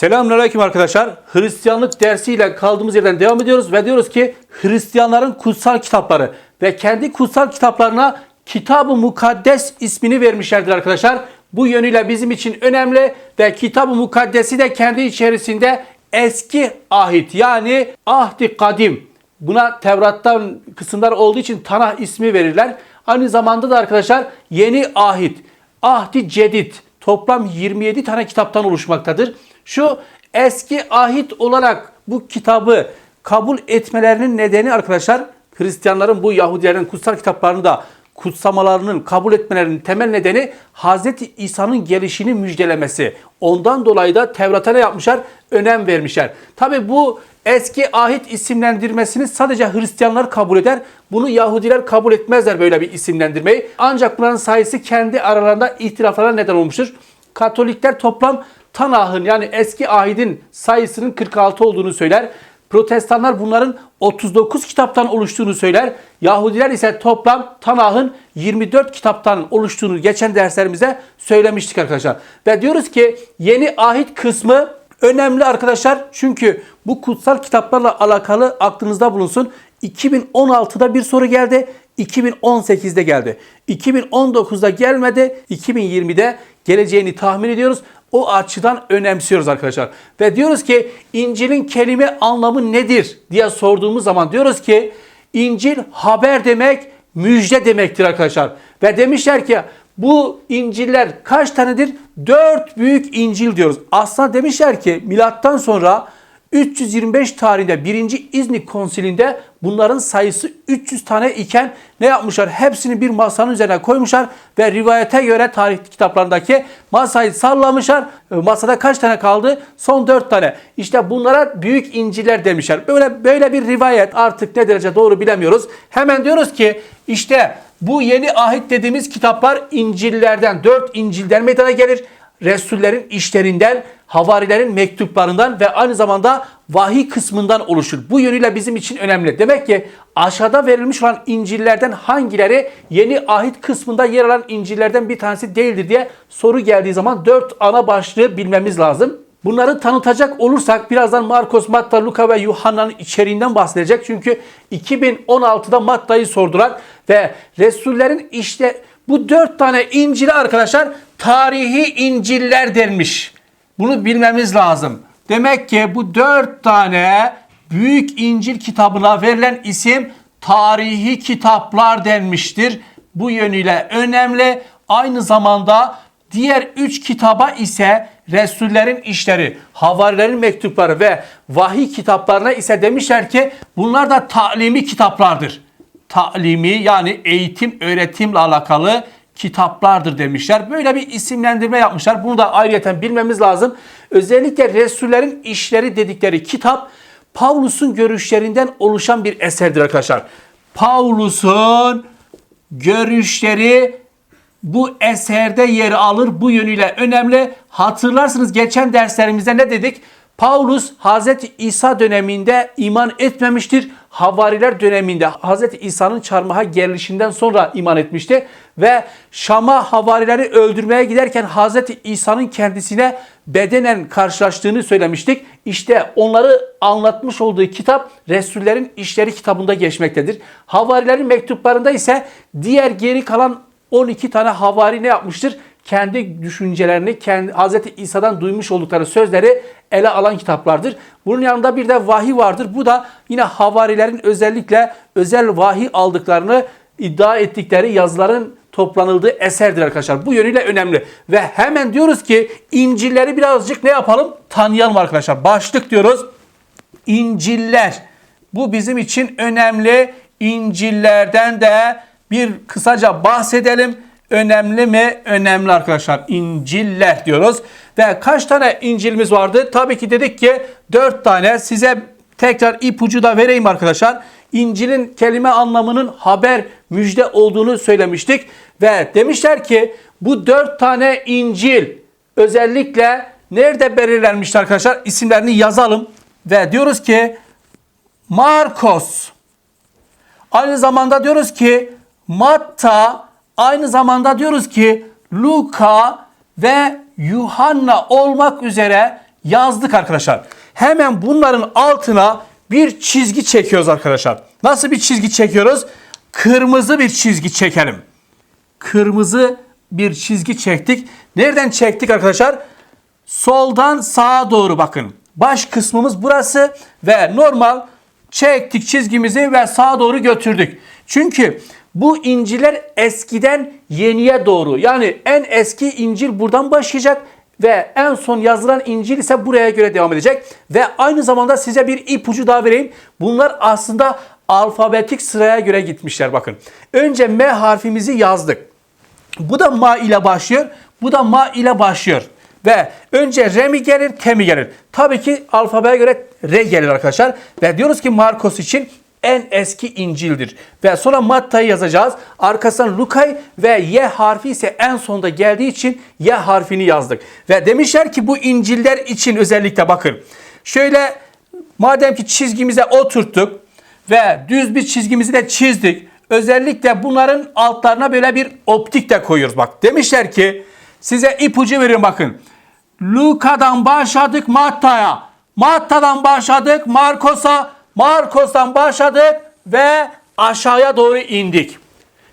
Selamünaleyküm arkadaşlar. Hristiyanlık dersiyle kaldığımız yerden devam ediyoruz ve diyoruz ki Hristiyanların kutsal kitapları ve kendi kutsal kitaplarına Kitab-ı Mukaddes ismini vermişlerdir arkadaşlar. Bu yönüyle bizim için önemli ve Kitab-ı Mukaddes'i de kendi içerisinde eski ahit yani ahdi kadim Buna Tevrat'tan kısımlar olduğu için Tanah ismi verirler. Aynı zamanda da arkadaşlar yeni ahit, ahdi cedid toplam 27 tane kitaptan oluşmaktadır. Şu eski ahit olarak bu kitabı kabul etmelerinin nedeni arkadaşlar Hristiyanların bu Yahudilerin kutsal kitaplarını da kutsamalarının kabul etmelerinin temel nedeni Hz. İsa'nın gelişini müjdelemesi. Ondan dolayı da Tevrat'a ne yapmışlar? Önem vermişler. Tabi bu eski ahit isimlendirmesini sadece Hristiyanlar kabul eder. Bunu Yahudiler kabul etmezler böyle bir isimlendirmeyi. Ancak bunların sayısı kendi aralarında ihtilaflara neden olmuştur. Katolikler toplam Tanah'ın yani eski ahidin sayısının 46 olduğunu söyler. Protestanlar bunların 39 kitaptan oluştuğunu söyler. Yahudiler ise toplam Tanah'ın 24 kitaptan oluştuğunu geçen derslerimize söylemiştik arkadaşlar. Ve diyoruz ki yeni ahit kısmı önemli arkadaşlar. Çünkü bu kutsal kitaplarla alakalı aklınızda bulunsun. 2016'da bir soru geldi. 2018'de geldi. 2019'da gelmedi. 2020'de geleceğini tahmin ediyoruz. O açıdan önemsiyoruz arkadaşlar. Ve diyoruz ki İncil'in kelime anlamı nedir diye sorduğumuz zaman diyoruz ki İncil haber demek, müjde demektir arkadaşlar. Ve demişler ki bu İncil'ler kaç tanedir? Dört büyük İncil diyoruz. Aslında demişler ki milattan sonra 325 tarihinde 1. İznik konsilinde bunların sayısı 300 tane iken ne yapmışlar? Hepsini bir masanın üzerine koymuşlar ve rivayete göre tarih kitaplarındaki masayı sallamışlar. E, Masada kaç tane kaldı? Son 4 tane. İşte bunlara büyük İncil'ler demişler. Böyle böyle bir rivayet artık ne derece doğru bilemiyoruz. Hemen diyoruz ki işte bu yeni ahit dediğimiz kitaplar İncil'lerden, 4 İncil'den meydana gelir. Resullerin işlerinden, havarilerin mektuplarından ve aynı zamanda vahiy kısmından oluşur. Bu yönüyle bizim için önemli. Demek ki aşağıda verilmiş olan İncil'lerden hangileri yeni ahit kısmında yer alan İncil'lerden bir tanesi değildir diye soru geldiği zaman dört ana başlığı bilmemiz lazım. Bunları tanıtacak olursak birazdan Markos, Matta, Luka ve Yuhanna'nın içeriğinden bahsedecek. Çünkü 2016'da Matta'yı sordular ve Resullerin işte bu dört tane İncil'e arkadaşlar tarihi İncil'ler denmiş. Bunu bilmemiz lazım. Demek ki bu dört tane büyük İncil kitabına verilen isim tarihi kitaplar denmiştir. Bu yönüyle önemli. Aynı zamanda diğer üç kitaba ise Resullerin işleri, havarilerin mektupları ve vahiy kitaplarına ise demişler ki bunlar da talimi kitaplardır. Talimi yani eğitim, öğretimle alakalı kitaplardır demişler. Böyle bir isimlendirme yapmışlar. Bunu da ayrıyeten bilmemiz lazım. Özellikle Resullerin işleri dedikleri kitap Pavlus'un görüşlerinden oluşan bir eserdir arkadaşlar. Pavlus'un görüşleri bu eserde yer alır. Bu yönüyle önemli. Hatırlarsınız geçen derslerimizde ne dedik? Paulus Hazreti İsa döneminde iman etmemiştir. Havariler döneminde Hazreti İsa'nın çarmıha gerilişinden sonra iman etmişti. Ve Şam'a havarileri öldürmeye giderken Hazreti İsa'nın kendisine bedenen karşılaştığını söylemiştik. İşte onları anlatmış olduğu kitap Resullerin İşleri kitabında geçmektedir. Havarilerin mektuplarında ise diğer geri kalan 12 tane havari ne yapmıştır? Kendi düşüncelerini, kendi Hz. İsa'dan duymuş oldukları sözleri ele alan kitaplardır. Bunun yanında bir de vahiy vardır. Bu da yine havarilerin özellikle özel vahiy aldıklarını iddia ettikleri yazıların toplanıldığı eserdir arkadaşlar. Bu yönüyle önemli. Ve hemen diyoruz ki İncil'leri birazcık ne yapalım? Tanıyalım arkadaşlar. Başlık diyoruz. İncil'ler. Bu bizim için önemli. İncil'lerden de bir kısaca bahsedelim. Önemli mi? Önemli arkadaşlar. İncil'ler diyoruz. Ve kaç tane İncil'imiz vardı? Tabii ki dedik ki 4 tane. Size tekrar ipucu da vereyim arkadaşlar. İncil'in kelime anlamının haber, müjde olduğunu söylemiştik. Ve demişler ki bu 4 tane İncil özellikle nerede belirlenmişti arkadaşlar? İsimlerini yazalım. Ve diyoruz ki Markos. Aynı zamanda diyoruz ki Matta, aynı zamanda diyoruz ki Luka ve Yuhanna olmak üzere yazdık arkadaşlar. Hemen bunların altına bir çizgi çekiyoruz arkadaşlar. Nasıl bir çizgi çekiyoruz? Kırmızı bir çizgi çekelim. Kırmızı bir çizgi çektik. Nereden çektik arkadaşlar? Soldan sağa doğru bakın. Baş kısmımız burası ve normal çektik çizgimizi ve sağa doğru götürdük. Çünkü bu inciler eskiden yeniye doğru yani en eski incil buradan başlayacak ve en son yazılan İncil ise buraya göre devam edecek. Ve aynı zamanda size bir ipucu daha vereyim. Bunlar aslında alfabetik sıraya göre gitmişler bakın. Önce M harfimizi yazdık. Bu da ma ile başlıyor. Bu da ma ile başlıyor. Ve önce R mi gelir, T mi gelir? Tabii ki alfabeye göre R gelir arkadaşlar. Ve diyoruz ki Markos için en eski İncil'dir. Ve sonra Matta'yı yazacağız. Arkasından Luka'yı ve Y harfi ise en sonda geldiği için Y harfini yazdık. Ve demişler ki bu İncil'ler için özellikle bakın. Şöyle madem ki çizgimize oturttuk ve düz bir çizgimizi de çizdik. Özellikle bunların altlarına böyle bir optik de koyuyoruz. Bak demişler ki size ipucu veriyorum bakın. Luka'dan başladık Matta'ya. Matta'dan başladık Markos'a. Markos'tan başladık ve aşağıya doğru indik.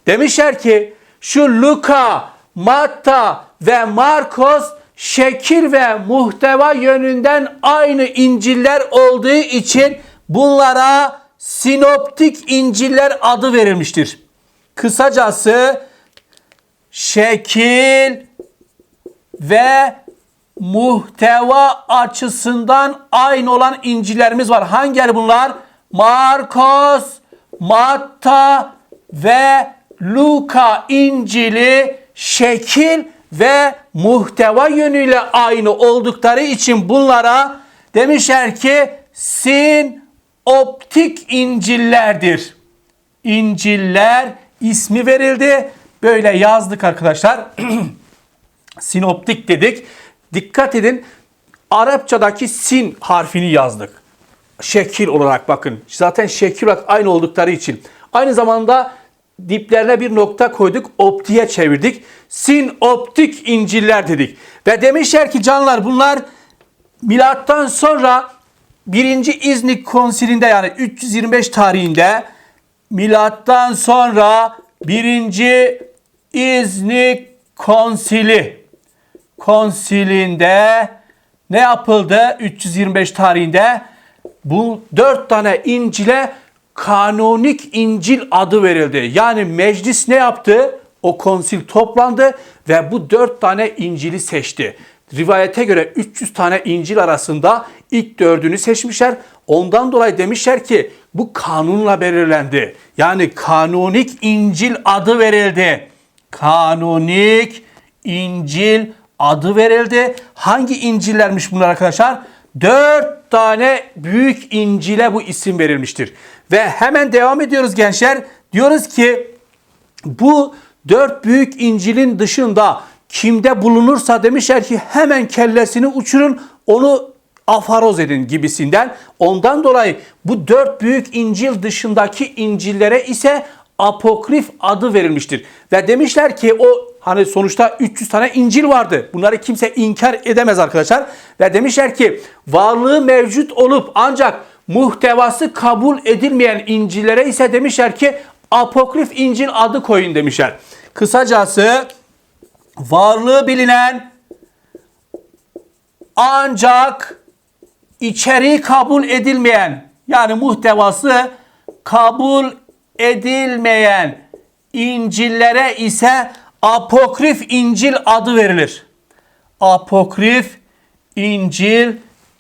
Demişler ki şu Luka, Matta ve Markos şekil ve muhteva yönünden aynı İncil'ler olduğu için bunlara sinoptik İncil'ler adı verilmiştir. Kısacası şekil ve muhteva açısından aynı olan İncil'lerimiz var. Hangileri bunlar? Markos, Matta ve Luka İncil'i şekil ve muhteva yönüyle aynı oldukları için bunlara demişler ki sinoptik İncil'lerdir. İncil'ler ismi verildi. Böyle yazdık arkadaşlar. Sinoptik dedik. Dikkat edin Arapçadaki sin harfini yazdık. Şekil olarak bakın. Zaten şekil olarak aynı oldukları için. Aynı zamanda diplerine bir nokta koyduk. Optiğe çevirdik. Sin optik inciller dedik. Ve demişler ki canlar bunlar milattan sonra 1. İznik konsilinde yani 325 tarihinde milattan sonra 1. İznik konsili konsilinde ne yapıldı 325 tarihinde? Bu dört tane İncil'e kanonik İncil adı verildi. Yani meclis ne yaptı? O konsil toplandı ve bu dört tane İncil'i seçti. Rivayete göre 300 tane İncil arasında ilk dördünü seçmişler. Ondan dolayı demişler ki bu kanunla belirlendi. Yani kanonik İncil adı verildi. Kanonik İncil adı verildi. Hangi İncil'lermiş bunlar arkadaşlar? Dört tane büyük İncil'e bu isim verilmiştir. Ve hemen devam ediyoruz gençler. Diyoruz ki bu dört büyük İncil'in dışında kimde bulunursa demişler ki hemen kellesini uçurun onu afaroz edin gibisinden. Ondan dolayı bu dört büyük İncil dışındaki İncil'lere ise apokrif adı verilmiştir. Ve demişler ki o hani sonuçta 300 tane İncil vardı. Bunları kimse inkar edemez arkadaşlar. Ve demişler ki varlığı mevcut olup ancak muhtevası kabul edilmeyen İncil'lere ise demişler ki apokrif İncil adı koyun demişler. Kısacası varlığı bilinen ancak içeriği kabul edilmeyen yani muhtevası kabul edilmeyen İncil'lere ise apokrif İncil adı verilir. Apokrif İncil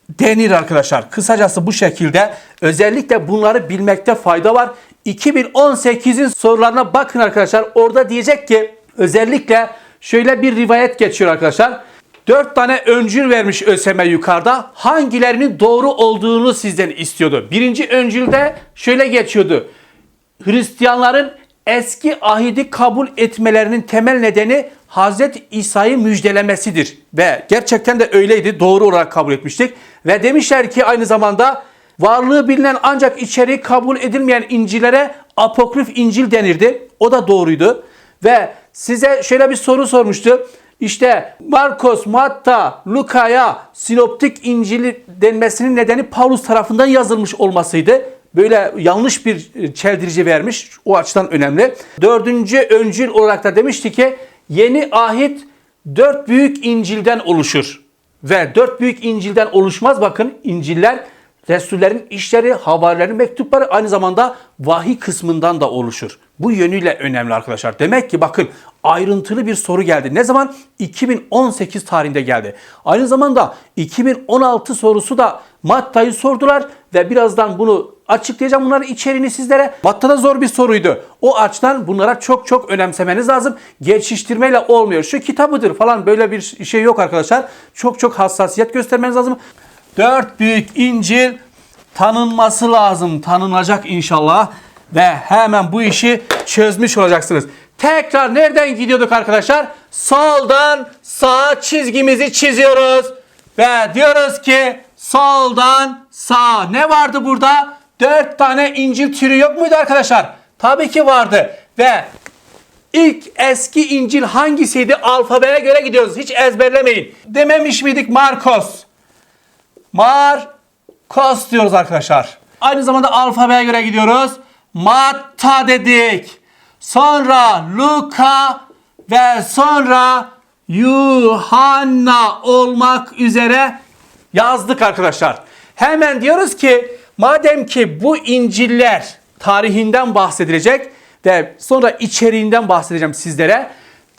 denir arkadaşlar. Kısacası bu şekilde özellikle bunları bilmekte fayda var. 2018'in sorularına bakın arkadaşlar. Orada diyecek ki özellikle şöyle bir rivayet geçiyor arkadaşlar. 4 tane öncül vermiş ÖSYM yukarıda. Hangilerinin doğru olduğunu sizden istiyordu. Birinci öncülde şöyle geçiyordu. Hristiyanların eski ahidi kabul etmelerinin temel nedeni Hazreti İsa'yı müjdelemesidir. Ve gerçekten de öyleydi. Doğru olarak kabul etmiştik. Ve demişler ki aynı zamanda varlığı bilinen ancak içeriği kabul edilmeyen İncil'lere apokrif İncil denirdi. O da doğruydu. Ve size şöyle bir soru sormuştu. İşte Markos, Matta, Luka'ya sinoptik İncil'i denmesinin nedeni Paulus tarafından yazılmış olmasıydı. Böyle yanlış bir e, çeldirici vermiş. O açıdan önemli. Dördüncü öncül olarak da demişti ki yeni ahit dört büyük İncil'den oluşur. Ve dört büyük İncil'den oluşmaz bakın İncil'ler Resullerin işleri, havarilerin mektupları aynı zamanda vahiy kısmından da oluşur. Bu yönüyle önemli arkadaşlar. Demek ki bakın ayrıntılı bir soru geldi. Ne zaman? 2018 tarihinde geldi. Aynı zamanda 2016 sorusu da Matta'yı sordular ve birazdan bunu açıklayacağım bunların içeriğini sizlere. Matta'da zor bir soruydu. O açıdan bunlara çok çok önemsemeniz lazım. Geçiştirmeyle olmuyor. Şu kitabıdır falan böyle bir şey yok arkadaşlar. Çok çok hassasiyet göstermeniz lazım. Dört büyük İncil tanınması lazım. Tanınacak inşallah. Ve hemen bu işi çözmüş olacaksınız. Tekrar nereden gidiyorduk arkadaşlar? Soldan sağa çizgimizi çiziyoruz. Ve diyoruz ki soldan sağa. Ne vardı burada? Dört tane İncil türü yok muydu arkadaşlar? Tabii ki vardı. Ve ilk eski İncil hangisiydi? Alfabeye göre gidiyoruz. Hiç ezberlemeyin. Dememiş miydik Markos? Markos diyoruz arkadaşlar. Aynı zamanda alfabeye göre gidiyoruz. Matta dedik. Sonra Luka ve sonra Yuhanna olmak üzere yazdık arkadaşlar. Hemen diyoruz ki madem ki bu İncil'ler tarihinden bahsedilecek ve sonra içeriğinden bahsedeceğim sizlere.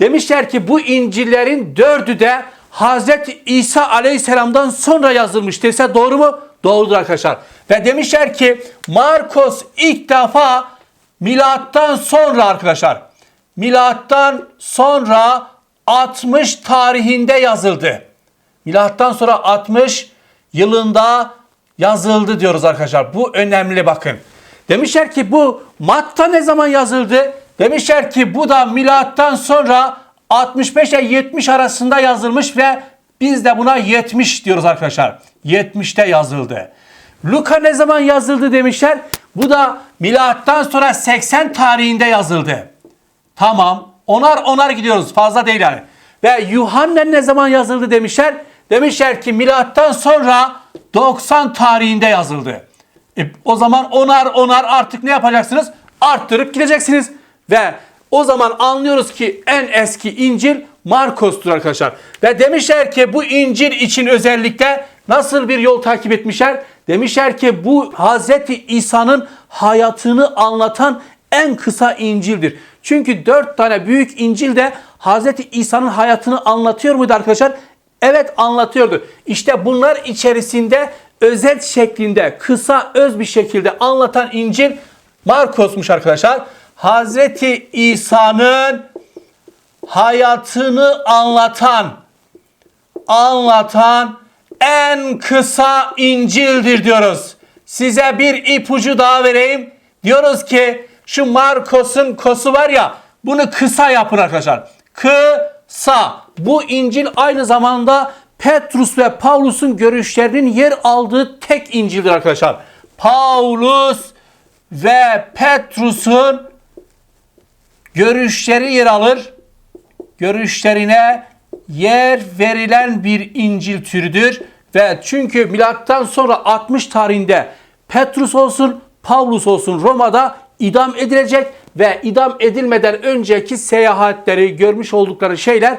Demişler ki bu İncil'lerin dördü de Hazreti İsa Aleyhisselam'dan sonra yazılmış dese doğru mu? Doğrudur arkadaşlar. Ve demişler ki Markos ilk defa milattan sonra arkadaşlar. Milattan sonra 60 tarihinde yazıldı. Milattan sonra 60 yılında yazıldı diyoruz arkadaşlar. Bu önemli bakın. Demişler ki bu Matta ne zaman yazıldı? Demişler ki bu da milattan sonra 65 ile 70 arasında yazılmış ve biz de buna 70 diyoruz arkadaşlar. 70'te yazıldı. Luka ne zaman yazıldı demişler. Bu da milattan sonra 80 tarihinde yazıldı. Tamam. Onar onar gidiyoruz. Fazla değil yani. Ve Yuhanna ne zaman yazıldı demişler. Demişler ki milattan sonra 90 tarihinde yazıldı. E, o zaman onar onar artık ne yapacaksınız? Arttırıp gideceksiniz. Ve o zaman anlıyoruz ki en eski İncil Markos'tur arkadaşlar. Ve demişler ki bu İncil için özellikle nasıl bir yol takip etmişler? Demişler ki bu Hazreti İsa'nın hayatını anlatan en kısa İncil'dir. Çünkü dört tane büyük İncil de Hazreti İsa'nın hayatını anlatıyor muydu arkadaşlar? Evet anlatıyordu. İşte bunlar içerisinde özet şeklinde kısa öz bir şekilde anlatan İncil Markos'muş arkadaşlar. Hazreti İsa'nın hayatını anlatan anlatan en kısa İncil'dir diyoruz. Size bir ipucu daha vereyim. Diyoruz ki şu Markos'un kosu var ya bunu kısa yapın arkadaşlar. Kısa. Bu İncil aynı zamanda Petrus ve Paulus'un görüşlerinin yer aldığı tek İncil'dir arkadaşlar. Paulus ve Petrus'un görüşleri yer alır. Görüşlerine yer verilen bir İncil türüdür. Ve çünkü milattan sonra 60 tarihinde Petrus olsun, Paulus olsun Roma'da idam edilecek ve idam edilmeden önceki seyahatleri, görmüş oldukları şeyler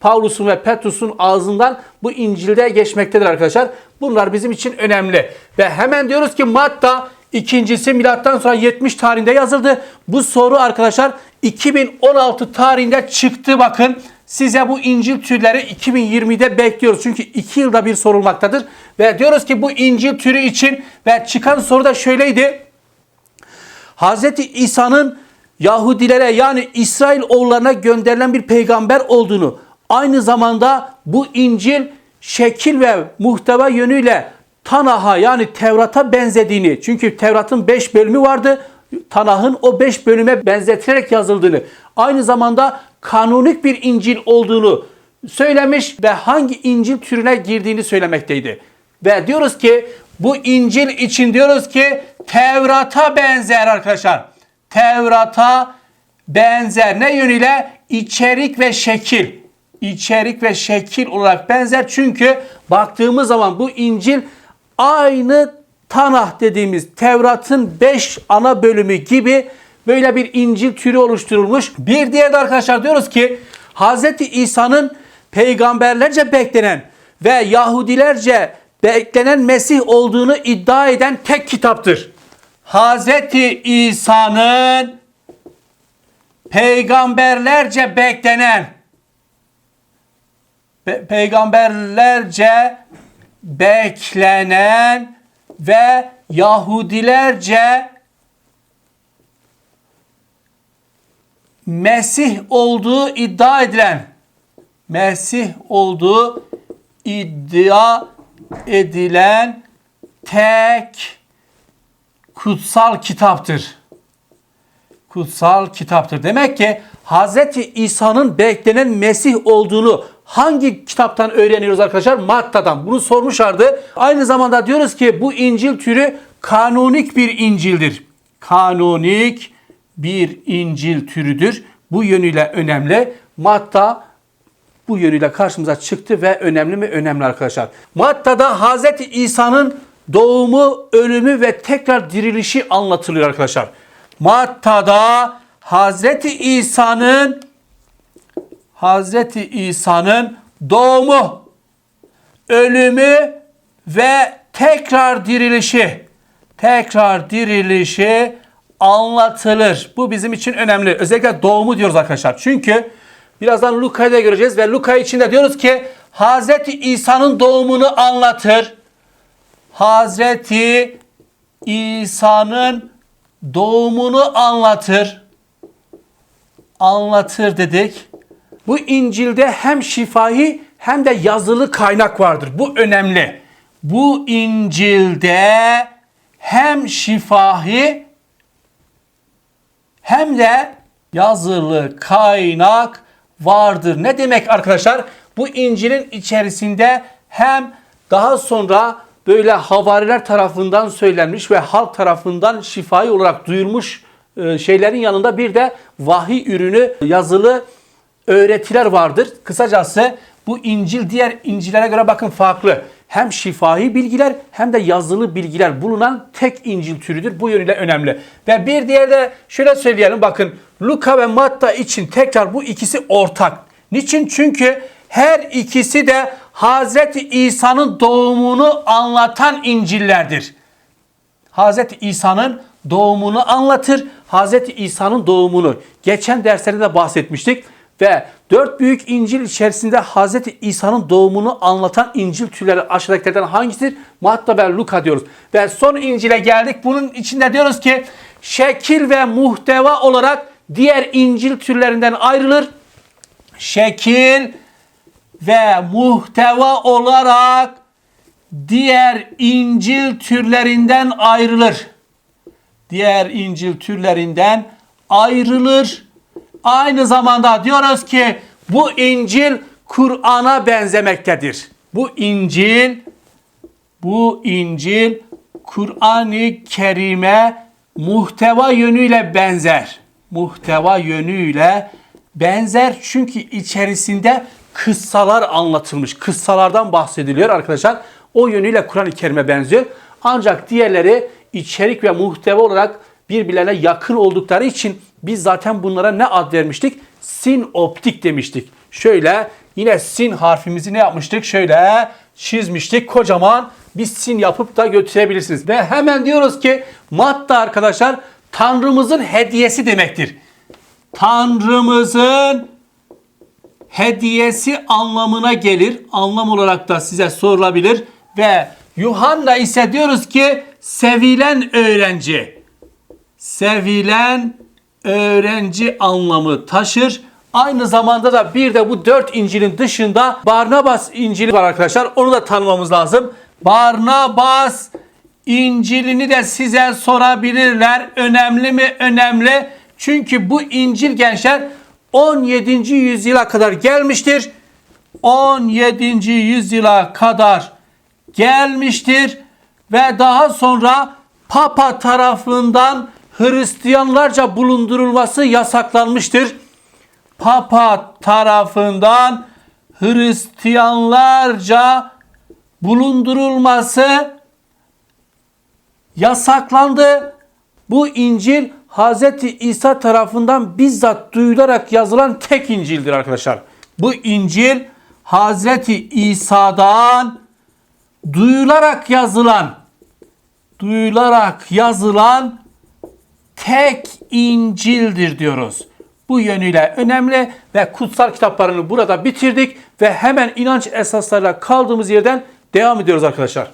Paulus'un ve Petrus'un ağzından bu İncil'de geçmektedir arkadaşlar. Bunlar bizim için önemli. Ve hemen diyoruz ki Matta ikincisi milattan sonra 70 tarihinde yazıldı. Bu soru arkadaşlar 2016 tarihinde çıktı bakın. Size bu İncil türleri 2020'de bekliyoruz. Çünkü 2 yılda bir sorulmaktadır. Ve diyoruz ki bu İncil türü için ve çıkan soru da şöyleydi. Hz. İsa'nın Yahudilere yani İsrail oğullarına gönderilen bir peygamber olduğunu, aynı zamanda bu İncil şekil ve muhteva yönüyle Tanah'a yani Tevrat'a benzediğini, çünkü Tevrat'ın 5 bölümü vardı, Tanah'ın o 5 bölüme benzetilerek yazıldığını, aynı zamanda kanonik bir İncil olduğunu söylemiş ve hangi İncil türüne girdiğini söylemekteydi. Ve diyoruz ki bu İncil için diyoruz ki Tevrat'a benzer arkadaşlar. Tevrat'a benzer. Ne yönüyle? İçerik ve şekil. içerik ve şekil olarak benzer. Çünkü baktığımız zaman bu İncil aynı Tanah dediğimiz Tevrat'ın 5 ana bölümü gibi böyle bir İncil türü oluşturulmuş. Bir diğer de arkadaşlar diyoruz ki Hz. İsa'nın peygamberlerce beklenen ve Yahudilerce beklenen Mesih olduğunu iddia eden tek kitaptır. Hz. İsa'nın peygamberlerce beklenen pe- peygamberlerce beklenen ve Yahudilerce Mesih olduğu iddia edilen Mesih olduğu iddia edilen tek kutsal kitaptır. Kutsal kitaptır. Demek ki Hz. İsa'nın beklenen Mesih olduğunu hangi kitaptan öğreniyoruz arkadaşlar? Matta'dan. Bunu sormuşlardı. Aynı zamanda diyoruz ki bu İncil türü kanonik bir İncil'dir. Kanonik bir İncil türüdür. Bu yönüyle önemli. Matta bu yönüyle karşımıza çıktı ve önemli mi? Önemli arkadaşlar. Matta'da Hz. İsa'nın doğumu, ölümü ve tekrar dirilişi anlatılıyor arkadaşlar. Matta'da Hz. İsa'nın Hz. İsa'nın doğumu, ölümü ve tekrar dirilişi, tekrar dirilişi anlatılır. Bu bizim için önemli. Özellikle doğumu diyoruz arkadaşlar. Çünkü birazdan Luka'yı da göreceğiz ve Luka içinde diyoruz ki Hz. İsa'nın doğumunu anlatır. Hazreti İsa'nın doğumunu anlatır. Anlatır dedik. Bu İncil'de hem şifahi hem de yazılı kaynak vardır. Bu önemli. Bu İncil'de hem şifahi hem de yazılı kaynak vardır. Ne demek arkadaşlar? Bu İncil'in içerisinde hem daha sonra böyle havariler tarafından söylenmiş ve halk tarafından şifai olarak duyurmuş e, şeylerin yanında bir de vahiy ürünü yazılı öğretiler vardır. Kısacası bu İncil diğer İncil'lere göre bakın farklı. Hem şifahi bilgiler hem de yazılı bilgiler bulunan tek İncil türüdür. Bu yönüyle önemli. Ve bir diğer de şöyle söyleyelim bakın. Luka ve Matta için tekrar bu ikisi ortak. Niçin? Çünkü her ikisi de Hazreti İsa'nın doğumunu anlatan İncil'lerdir. Hazreti İsa'nın doğumunu anlatır. Hazreti İsa'nın doğumunu geçen derslerde de bahsetmiştik ve dört büyük İncil içerisinde Hazreti İsa'nın doğumunu anlatan İncil türleri aşağıdakilerden hangisidir? Matta ve Luka diyoruz. Ve son İncil'e geldik. Bunun içinde diyoruz ki şekil ve muhteva olarak diğer İncil türlerinden ayrılır. Şekil ve muhteva olarak diğer İncil türlerinden ayrılır. Diğer İncil türlerinden ayrılır. Aynı zamanda diyoruz ki bu İncil Kur'an'a benzemektedir. Bu İncil bu İncil Kur'an-ı Kerim'e muhteva yönüyle benzer. Muhteva yönüyle benzer çünkü içerisinde kıssalar anlatılmış. Kıssalardan bahsediliyor arkadaşlar. O yönüyle Kur'an-ı Kerim'e benziyor. Ancak diğerleri içerik ve muhteva olarak birbirlerine yakın oldukları için biz zaten bunlara ne ad vermiştik? Sinoptik demiştik. Şöyle yine sin harfimizi ne yapmıştık? Şöyle çizmiştik. Kocaman bir sin yapıp da götürebilirsiniz. Ve hemen diyoruz ki Matta arkadaşlar Tanrımızın hediyesi demektir. Tanrımızın hediyesi anlamına gelir. Anlam olarak da size sorulabilir. Ve Yuhanna ise diyoruz ki sevilen öğrenci. Sevilen öğrenci anlamı taşır. Aynı zamanda da bir de bu dört İncil'in dışında Barnabas İncil'i var arkadaşlar. Onu da tanımamız lazım. Barnabas İncil'ini de size sorabilirler. Önemli mi? Önemli. Çünkü bu İncil gençler 17. yüzyıla kadar gelmiştir. 17. yüzyıla kadar gelmiştir ve daha sonra Papa tarafından Hristiyanlarca bulundurulması yasaklanmıştır. Papa tarafından Hristiyanlarca bulundurulması yasaklandı. Bu İncil Hz. İsa tarafından bizzat duyularak yazılan tek İncil'dir arkadaşlar. Bu İncil Hz. İsa'dan duyularak yazılan duyularak yazılan tek İncil'dir diyoruz. Bu yönüyle önemli ve kutsal kitaplarını burada bitirdik ve hemen inanç esaslarıyla kaldığımız yerden devam ediyoruz arkadaşlar.